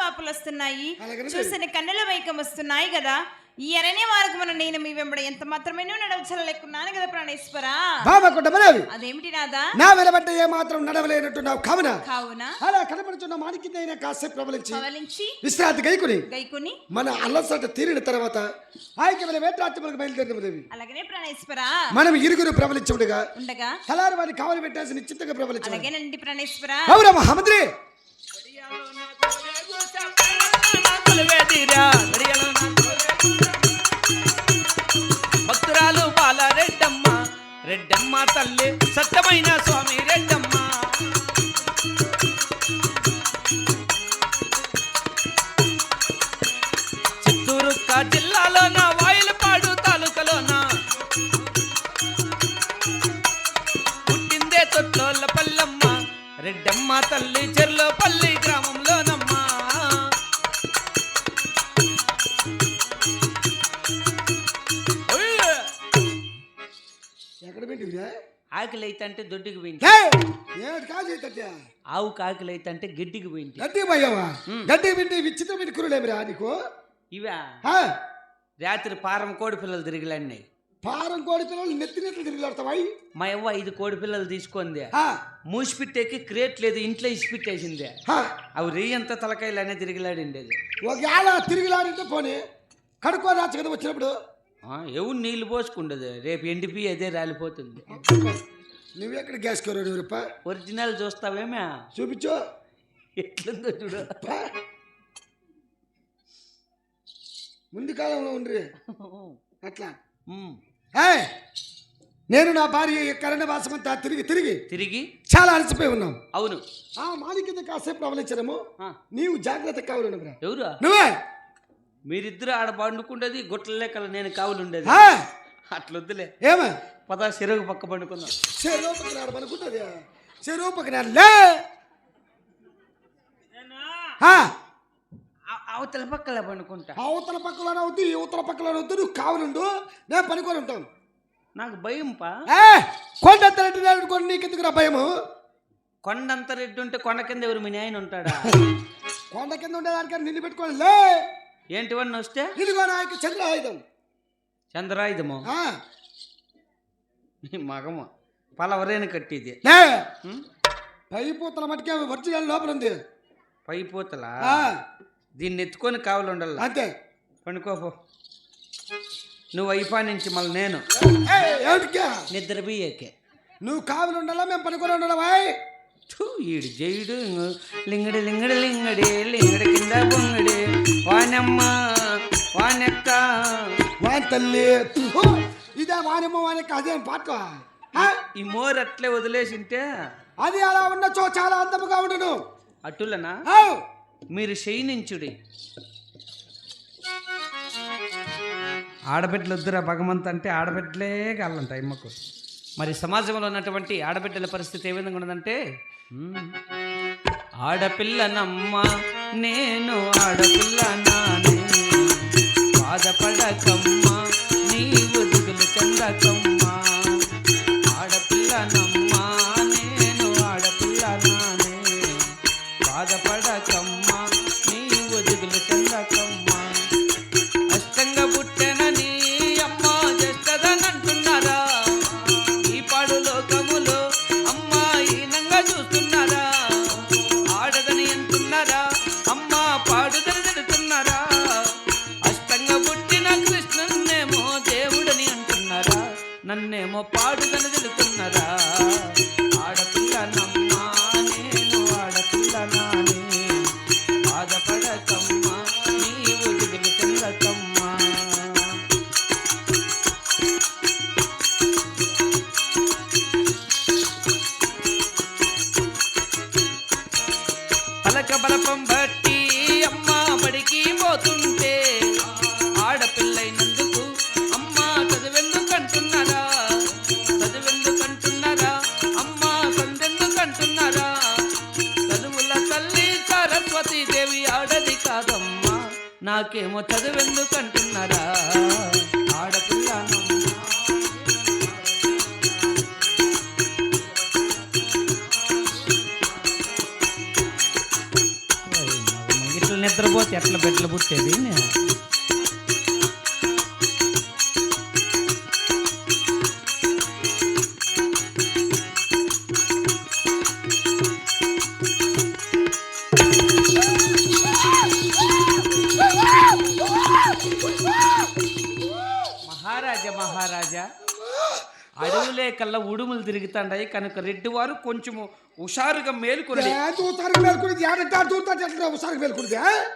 వాపులు వస్తున్నాయి. చూసిన కన్నుల వైకం వస్తున్నాయి కదా. ఈ అరణ్య మార్గమున నేను మీ వెంబడి ఎంత మాత్రమే నడవచలేకున్నాను కదా ప్రాణేశ్వర. అదేమిటి నాదా? నా వెలబట్ట ఏ మాత్రం నడవలేనట్టున్నావు. కావున. కావున. అలా కనపడుతున్న మాణికిందైన కాసేపు ప్రబలించి విశ్రాంతి గైకుని. గైకుని. మన అల్లసట తీరిన తర్వాత ఆయకమైన వేట్రాత్మలకు బయలుదేరిన దేవి. అలాగనే ప్రాణేశ్వర. మనం ఇరుగురు ప్రబలించుడుగా ఉండగా తలారి వారిని కావలి పెట్టేసి నిశ్చితంగా ప్రబలించు అలాగేనండి ప్రాణేశ్వర. రెడ్డమ్మ రెడ్డమ్మ తల్లి సత్యమైన స్వామి రెడ్డమ్మ. అయితే అంటే దొడ్డికి పోయింది ఏమిటి కాదు అయితే గడ్డికి పోయింది గడ్డి పోయావా? గడ్డి పెట్టి విచిత్రమైన కురులేమిరా నీకు? ఇవా? రాత్రి పారం కోడి పిల్లలు తిరిగిలాడినాయి పారం కోడి పిల్లలు నెత్తి నెత్తులు తిరిగిలాడతావాయి మా అవ్వ ఐదు కోడి పిల్లలు తీసుకుంది. మూసిపిట్టేకి క్రియేట్ లేదు ఇంట్లో ఇసిపెట్టేసింది. అవి రేయంత తలకాయలనే తిరిగిలాడిండేది. ఒకవేళ తిరిగిలాడింటే పోనీ కడుక్కో రాచ్చు కదా వచ్చినప్పుడు. ఆ, ఎవరు నీళ్ళు పోసుకుండదు రేపు ఎండిపి అదే రాలిపోతుంది. నువ్వెక్కడ గ్యాస్ కోరాడు రూప? ఒరిజినల్ చూస్తావేమే చూపించు. ఎట్లుందో చూడు. ముందు కాలంలో ఉండ్రి. అట్లా! నేను నా భార్య కరణ వాసమంతా తిరిగి తిరిగి తిరిగి? చాలా అలసిపోయి ఉన్నాం. అవును. ఆ మాలి కింద కాసేపు ప్రవలించడము ఆ, నీవు జాగ్రత్త కావాలి ఎవరు? నువ్వే. మీరిద్దరు ఆడ పండుకుండేది గుట్ల లెక్కల నేను కావులు ఉండేది ఆ! అట్లొద్దులే. ఏమా? పద చెరువు పక్క పండుకుందాం. చెరువు పక్కన చెరువు పక్కన లే. అవతల పక్కల పండుకుంటా. అవతల పక్కలోనే అవుద్ది యువతల పక్కలోనే అవుద్ది నువ్వు కావాలండు నేను పనుకొని ఉంటాను. నాకు భయం పా ఏ కొండంత రెడ్డి అనుకోండి నీకెందుకు నా భయము? కొండంత రెడ్డి ఉంటే కొండ కింద ఎవరు మీ నాయన ఉంటాడా? కొండ కింద ఉండేదానికని నిన్ను పెట్టుకోవాలి ఏంటివన్నీ వస్తే? ఇదిగో నా యొక్క చంద్ర ఆయుధం చంద్రాయుధము మగము పలవరేని కట్టిది? పై పూతల మట్టుకే ఒరిజినల్ లోపల ఉంది పైపోతల ఆ, దీన్ని ఎత్తుకొని కావాలి ఉండాల అంతే పండుకోపో నువ్వు అయిపా నుంచి మళ్ళీ నేను నిద్ర బియ్యకే నువ్వు కావాలి ఉండాలా మేము పనుకొని ఉండాలా బాయ్ ఈడు జయుడు లింగడి లింగడి లింగడి లింగడి కింద బొంగడి వానమ్మ వానెక్క వాన్ తల్లి. ఇదే వానేమో వానెక్క అదేం పాట? ఈ మోరు అట్లే వదిలేసింటే అది అలా ఉండొచ్చు చాలా అందముగా ఉండను. అటులనా? ఆవ్. మీరు శయనించుడి ఆడబిడ్డలు వద్దురా భగవంత్ అంటే ఆడబిడ్డలే కావాలంట అమ్మకు. మరి సమాజంలో ఉన్నటువంటి ఆడబిడ్డల పరిస్థితి ఏ విధంగా ఉన్నదంటే మ్మ్. ఆడపిల్లనమ్మ నేను ఆడపిల్లనానే. బాధపడకమ్మ. నాకేమో చదువెందుకంటున్నారా? ఆడపిల్లను. ఇట్లనే నిద్రపోతే ఎట్లా బిడ్డలు పుట్టేది? నేను అడవులే కల్లా ఉడుములు తిరుగుతాండాయి. కనుక రెడ్డి వారు కొంచెము హుషారుగా మేలుకునేది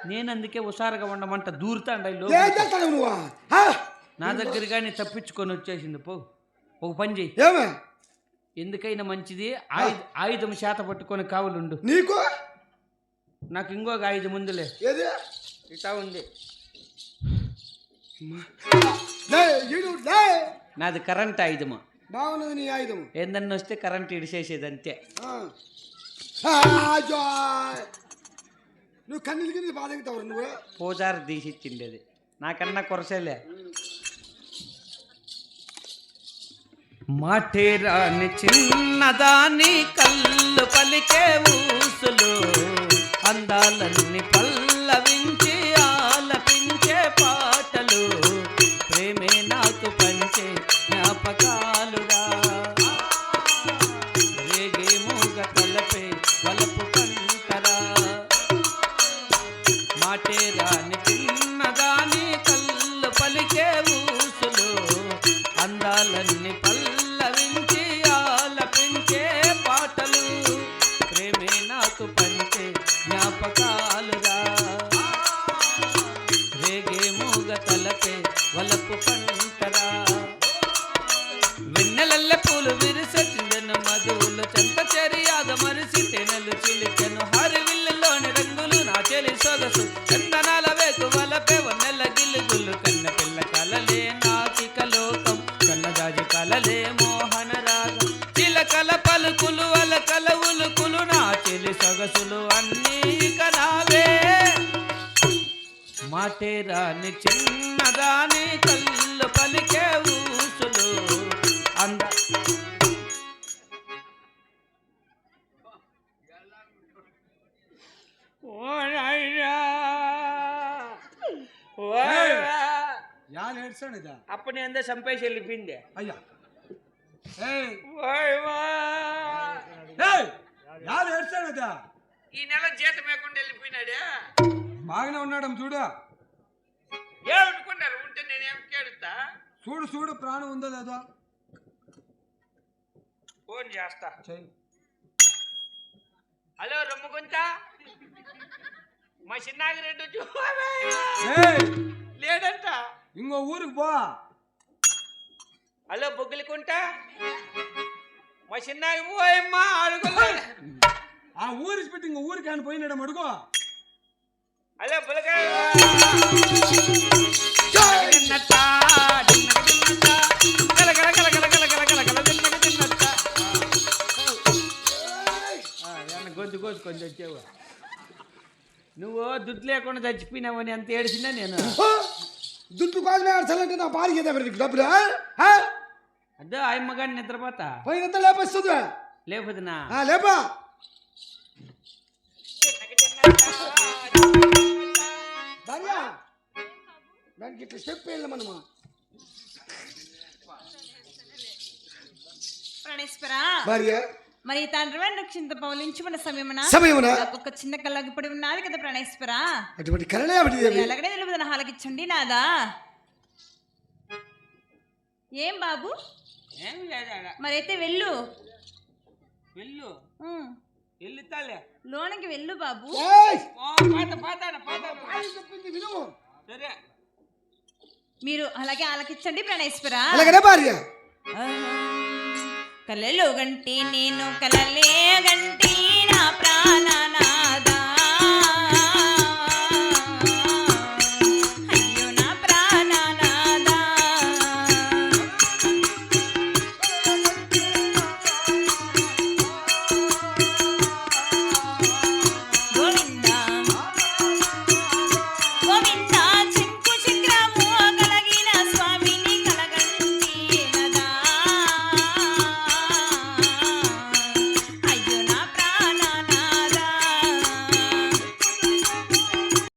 నేను అందుకే హుషారుగా ఉండమంట దూరుతాండాయి? నా దగ్గర కానీ తప్పించుకొని వచ్చేసింది. పో. ఒక పని చెయ్యి. ఎందుకైనా మంచిది. ఆయుధ చేత పట్టుకొని కావులుండు నీకు? నాకు ఇంకొక ఆయుధం ఉందిలే ఏది? ఇటా ఉంది. నాది కరెంట్ ఆయుధము. బాగున్నది నీ ఆయుధం. ఏందన్నా వస్తే కరెంట్ ఇడిసేసేది అంతే. నువ్వు కన్నులు కింద బాధ ఎగుతావు నువ్వు? పూజారి తీసిచ్చింది అది నాకన్నా కొరసేలే. మాటేరాని చిన్నదాని కళ్ళు పలికే ఊసులు అందాలన్నీ పల్లవించి ఆలపించే పాటలు రేగే మూగ తలపే వలపు పంటరా? వెన్నెలల్ల పూలు విరిసెను మధువులు చెంత చెరియాద మరిసి తేనెలు చిలికెను. హరివిల్లులోని రంగులు నా చెలి సొగసు. చందనాల వేకు వలపే వన్నెల గిల్లుగులు కన్న పిల్ల కలలే నాకిక లోకం. కన్నదాజి కలలే మోహన రాగం. చిలకల పలుకులు అలకల ఉలుకులు నా చెలి సొగసులు అన్నీ ఇక మాటే రాని చిన్నదాని కళ్ళు పలికే ఊసులు. అంద అప్పుడు నేను సంపేసి వెళ్ళిపోయింది అయ్యా! ఈ నెల జీతం లేకుండా వెళ్ళిపోయినాడే. బాగానే ఉన్నాడు చూడు. ఏమనుకున్నారు? ఉంటే నేనేం కేడుతా చూడు చూడు ప్రాణం ఉందో లేదో. ఫోన్ చేస్తా. హలో రమ్ముకుంట మా చిన్నాగిరెడ్డి వచ్చి లేడంట. ఇంకో ఊరికి పో. హలో బొగ్గులకుంట మా చిన్నాగి పోయమ్మా అడుగులేదు ఆ ఊరికి పెట్టి ఇంకో ఊరికి ఆయన పోయినాడు అడుగు. అలా పులక. గొంతు గొంతు కొంచెం వచ్చావు. నువ్వు దుడ్డు లేకుండా చచ్చిపోయినావని ఎంత ఏడిచినా నేను? దుడ్డు కోసమే ఏడ్చాలంటే నా భార్య దగ్గరికి డబ్బులు? అదే అమ్మగాడిని నిద్రపోతా. పోయినంత లేపొస్తుంది. లేపదునా లేపా. భార్య దానికి ఇట్లా స్టెప్ వేయాలి మనము. ప్రాణేశ్వరా! భార్య! మరి తండ్రి రక్షింత పౌలించుకున్న సమయమున? సమయమున? ఒక చిన్న కళ్ళగిపడి ఉన్నది కదా ప్రాణేశ్వరా? అటువంటి కళలే అవి ఎలాగనే హాలకిచ్చండి నాదా? ఏం బాబు? ఏం లేదా మరైతే వెళ్ళు. వెళ్ళు. వెళ్ళితాలే లోనికి వెళ్ళు బాబు. ఏయ్! పాత పాతాడ పాత భార్య చెప్పింది విను. సరే. మీరు అలాగే ఆలకించండి ప్రాణేశ్వరా. అలాగనే భార్య. కలలో గంటి నేను కలలే గంటి నా ప్రాణ